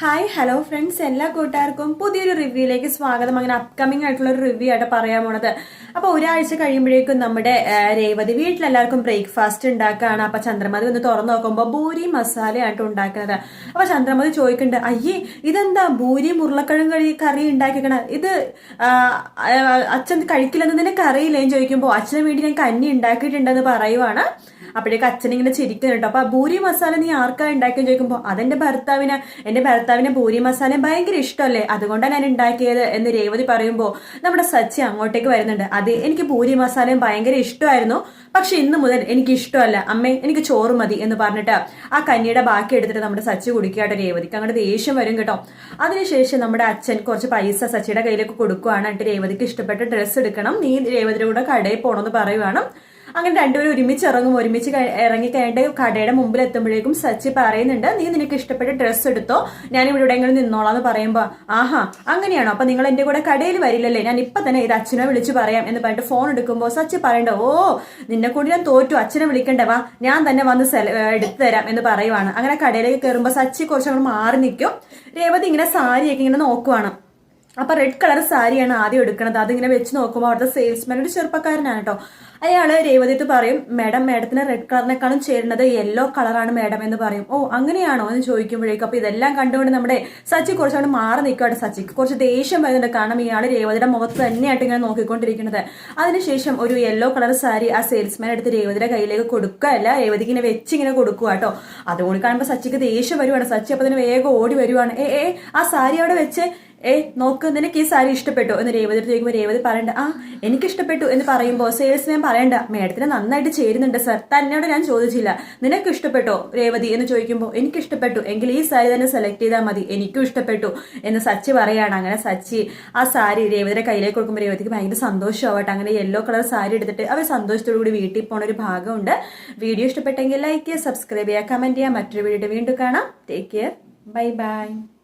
Hi hello friends എല്ലാ കൂട്ടുകാർക്കും പുതിയൊരു റിവ്യൂയിലേക്ക് സ്വാഗതം. അങ്ങനെ അപ്കമിംഗ് ആയിട്ടുള്ള ഒരു റിവ്യൂ ആയിട്ട് പറയാൻ പോണത്. അപ്പൊ ഒരാഴ്ച കഴിയുമ്പോഴേക്കും നമ്മുടെ രേവതി വീട്ടിലെല്ലാവർക്കും ബ്രേക്ക്ഫാസ്റ്റ് ഉണ്ടാക്കുകയാണ് അപ്പോൾ ചന്ദ്രമതി ഒന്ന് തുറന്നു നോക്കുമ്പോൾ ഭൂരി മസാലയായിട്ട് ഉണ്ടാക്കുന്നത്. അപ്പോൾ ചന്ദ്രമതി ചോദിക്കുന്നുണ്ട് അയ്യേ ഇതെന്താ ഭൂരി ഉരുളക്കിഴങ്ങ് കഴി കറി ഉണ്ടാക്കിക്കണ ഇത് അച്ഛൻ കഴിക്കില്ലെന്ന് നിനക്ക് അറിയില്ലേന്ന് ചോദിക്കുമ്പോൾ അച്ഛന് വേണ്ടി ഞാൻ കന്നി ഉണ്ടാക്കിയിട്ടുണ്ടെന്ന് പറയുവാണ്. അപ്പോഴേക്ക് അച്ഛൻ ഇങ്ങനെ കേട്ടോ. അപ്പൊ ഭൂരി മസാല നീ ആർക്കാ ഉണ്ടാക്കിയെന്ന് ചോദിക്കുമ്പോൾ അതെന്റെ ഭർത്താവിന്. എന്റെ ഭർത്താവിന് ഭൂരി മസാല ഭയങ്കര ഇഷ്ടമല്ലേ? അതുകൊണ്ടാണ് ഞാൻ ഉണ്ടാക്കിയത് എന്ന് രേവതി പറയുമ്പോൾ നമ്മുടെ സച്ചി അങ്ങോട്ടേക്ക് വരുന്നുണ്ട്. അത് എനിക്ക് ഭൂരി മസാലയും ഭയങ്കര ഇഷ്ടമായിരുന്നു. പക്ഷെ ഇന്ന് മുതൽ എനിക്ക് ഇഷ്ടമല്ല. അമ്മേ എനിക്ക് ചോറ് മതി എന്ന് പറഞ്ഞിട്ട് ആ കഞ്ഞിയുടെ ബാക്കി എടുത്തിട്ട് നമ്മുടെ സച്ചി കുടിക്കാട്ടോ രേവതിക്ക്. അങ്ങോട്ട് ദേഷ്യം വരും കേട്ടോ. അതിനുശേഷം നമ്മുടെ അച്ഛൻ കുറച്ച് പൈസ സച്ചിയുടെ കയ്യിലേക്ക് കൊടുക്കുവാണ്. എന്നിട്ട് രേവതിക്ക് ഇഷ്ടപ്പെട്ട ഡ്രസ്സ് എടുക്കണം. നീ രേവതിയുടെ കൂടെ കടയിൽ പോകണമെന്ന് പറയുവാണ്. അങ്ങനെ രണ്ടുപേരും ഒരുമിച്ച് ഇറങ്ങും. ഒരുമിച്ച് ഇറങ്ങി കഴിഞ്ഞിട്ട് കടയുടെ മുമ്പിൽ എത്തുമ്പോഴേക്കും സച്ചി പറയുന്നുണ്ട് നീ നിനക്ക് ഇഷ്ടപ്പെട്ട ഡ്രസ്സ് എടുത്തോ? ഞാൻ ഇവിടെ എവിടെയെങ്കിലും നിന്നോളാം എന്ന് പറയുമ്പോൾ ആഹാ അങ്ങനെയാണോ? അപ്പൊ നിങ്ങൾ എന്റെ കൂടെ കടയിൽ വരില്ലല്ലേ? ഞാൻ ഇപ്പൊ തന്നെ ഇത് അച്ഛനെ വിളിച്ച് പറയാം എന്ന് പറഞ്ഞിട്ട് ഫോൺ എടുക്കുമ്പോൾ സച്ചി പറയണ്ട ഓ നിന്നെ കൂടി ഞാൻ തോറ്റു. അച്ഛനെ വിളിക്കണ്ട. വാ ഞാൻ തന്നെ വന്ന് എടുത്തു തരാം എന്ന് പറയുവാണ്. അങ്ങനെ കടയിലേക്ക് കയറുമ്പോൾ സച്ചി കുറച്ചും മാറി നിൽക്കും. രേവതി ഇങ്ങനെ സാരിയൊക്കെ ഇങ്ങനെ നോക്കുവാണ്. അപ്പൊ റെഡ് കളർ സാരിയാണ് ആദ്യം എടുക്കുന്നത് അതിങ്ങനെ വെച്ച് നോക്കുമ്പോൾ അവിടുത്തെ സെയിൽസ്മാൻ ഒരു ചെറുപ്പക്കാരനാണ് കേട്ടോ അയാൾ രേവതിത്ത് പറയും മാഡം മാഡത്തിന് റെഡ് കളറിനെക്കാളും ചേരുന്നത് യെല്ലോ കളറാണ് മാഡം എന്ന് പറയും. ഓ അങ്ങനെയാണോ? എന്ന് ചോദിക്കുമ്പോഴേക്കും അപ്പൊ ഇതെല്ലാം കണ്ടുകൊണ്ട് നമ്മുടെ സച്ചി കുറച്ചുകൊണ്ട് മാറി നിൽക്കുകയാണ് സച്ചിക്ക്. കുറച്ച് ദേഷ്യം വരുന്നുണ്ട്. കാരണം ഇയാൾ രേവതിയുടെ മുഖത്ത് തന്നെയായിട്ട് ഇങ്ങനെ നോക്കിക്കൊണ്ടിരിക്കുന്നത്. അതിനുശേഷം ഒരു യെല്ലോ കളർ സാരി ആ സെയിൽസ്മാൻ എടുത്ത് രേവതിയുടെ കയ്യിലേക്ക് കൊടുക്കുകയല്ല രേവതിക്ക് ഇങ്ങനെ വെച്ച് ഇങ്ങനെ കൊടുക്കുക കേട്ടോ അതുകൊണ്ട് കാണുമ്പോൾ സച്ചിക്ക് ദേഷ്യം വരുവാണ്. സച്ചി അപ്പൊ തന്നെ വേഗം ഓടി വരുവാണ്. ഏ ഏ ആ സാരി അവിടെ വെച്ച് ഏ നോക്ക് നിനക്ക് ഈ സാരി ഇഷ്ടപ്പെട്ടു? എന്ന് രേവതി ചോദിക്കുമ്പോൾ രേവതി പറയണ്ട. ആ എനിക്ക് ഇഷ്ടപ്പെട്ടു എന്ന് പറയുമ്പോൾ സെയിൽസ്മാൻ പറയണ്ട. മേഡത്തിന് നന്നായിട്ട് ചേരുന്നുണ്ട് സർ തന്നോട് ഞാൻ ചോദിച്ചില്ല. നിനക്ക് ഇഷ്ടപ്പെട്ടോ രേവതി? എന്ന് ചോദിക്കുമ്പോൾ എനിക്ക് ഇഷ്ടപ്പെട്ടു എങ്കിൽ ഈ സാരി തന്നെ സെലക്ട് ചെയ്താൽ മതി. എനിക്കും ഇഷ്ടപ്പെട്ടു. എന്ന് സച്ചി പറയാണ്. അങ്ങനെ സച്ചി ആ സാരി രേവതിയുടെ കയ്യിലേക്ക് കൊടുക്കുമ്പോൾ രേവതിക്ക് ഭയങ്കര സന്തോഷമാവട്ടെ. അങ്ങനെ യെല്ലോ കളർ സാരി എടുത്തിട്ട് അവർ സന്തോഷത്തോടു കൂടി വീട്ടിൽ പോണ ഒരു ഭാഗമുണ്ട്. വീഡിയോ ഇഷ്ടപ്പെട്ടെങ്കിൽ ലൈക്ക് ചെയ്യുക സബ്സ്ക്രൈബ് ചെയ്യുക കമന്റ് ചെയ്യുക. മറ്റൊരു വീഡിയോ വീണ്ടും കാണാം. Take care bye bye